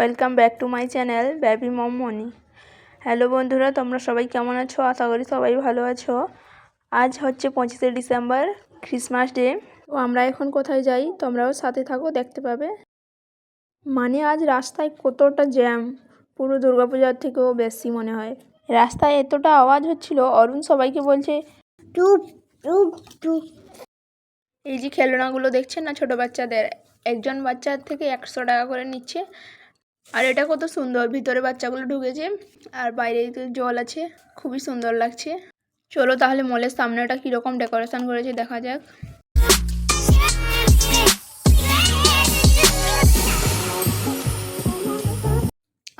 Welcome back to my channel baby mom Moni hello বন্ধুরা, তোমরা সবাই কেমন আছো? আশা করি সবাই ভালো আছো। আজ হচ্ছে পঁচিশে ডিসেম্বর ক্রিসমাস ডে তো আমরা এখন কোথায় যাই? তোমরাও সাথে থাকো, দেখতে পাবে। মানে আজ রাস্তায় কতটা জ্যাম পুরো দুর্গাপূজার থেকেও বেশি মনে হয়। রাস্তায় এতটা আওয়াজ হচ্ছিল, অরুণ সবাইকে বলছে টুপ টুপ টুপ এই যে খেলনাগুলো দেখছেন না ছোট বাচ্চাদের? একজন বাচ্চার থেকে একশো টাকা করে নিচ্ছে। আর এটা কত সুন্দর, ভিতরে বাচ্চাগুলো ঢুকেছে আর বাইরে জল আছে, খুবই সুন্দর লাগছে। চলো তাহলে মলের সামনেটা কীরকম ডেকোরেশন করেছে দেখা যাক।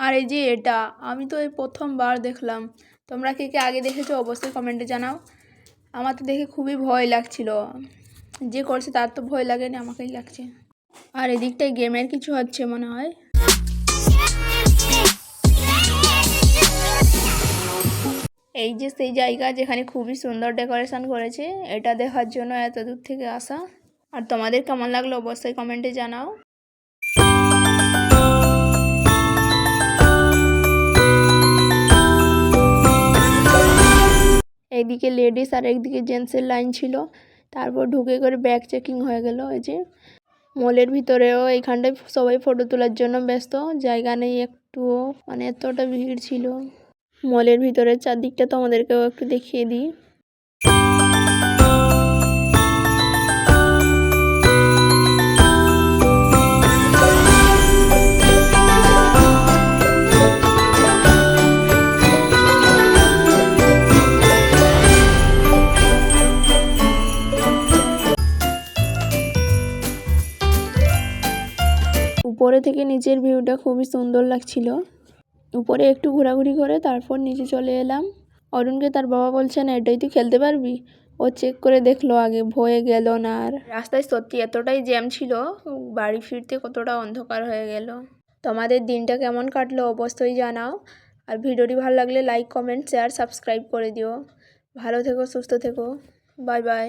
আর এই যে এটা, আমি তো এই প্রথমবার দেখলাম। তোমরা কে কে আগে দেখেছ অবশ্যই কমেন্টে জানাও। আমার তো দেখে খুবই ভয় লাগছিল। যে করছে তার তো ভয় লাগেনি, আমাকেই লাগছে। আর এদিকটায় গেমের কিছু হচ্ছে মনে হয়। এই যে সেই জায়গা যেখানে খুবই সুন্দর ডেকোরেশন করেছে, এটা দেখার জন্য এত দূর থেকে আসা। আর তোমাদের কেমন লাগল অবশ্যই কমেন্টে জানাও। এইদিকে লেডিস আর একদিকে জেন্টসের লাইন ছিল। তারপর ঢুকে করে ব্যাগ চেকিং হয়ে গেল এই যে। মলের ভিতরেও এইখানটায় সবাই ফটো তোলার জন্য ব্যস্ত। জায়গা নেই একটুও মানে এতটা ভিড় ছিল। মলের ভিতরে চারদিকটা তোমাদেরকেও একটু দেখিয়ে দিই। উপরে থেকে নিচের ভিউটা খুবই সুন্দর লাগছিল। উপরে একটু ঘোরাঘুরি করে তারপর নিচে চলে এলাম। অরুণকে তার বাবা বলছে, না, এটাই তুই খেলতে পারবি? ও চেক করে দেখল আগে, ভয়ে গেল না আর। রাস্তায় সত্যি এতটাই জ্যাম ছিল, বাড়ি ফিরতে কতটা অন্ধকার হয়ে গেল। তোমাদের দিনটা কেমন কাটলো অবশ্যই জানাও। আর ভিডিওটি ভালো লাগলে লাইক কমেন্ট শেয়ার সাবস্ক্রাইব করে দিও। ভালো থেকো, সুস্থ থেকো। Bye bye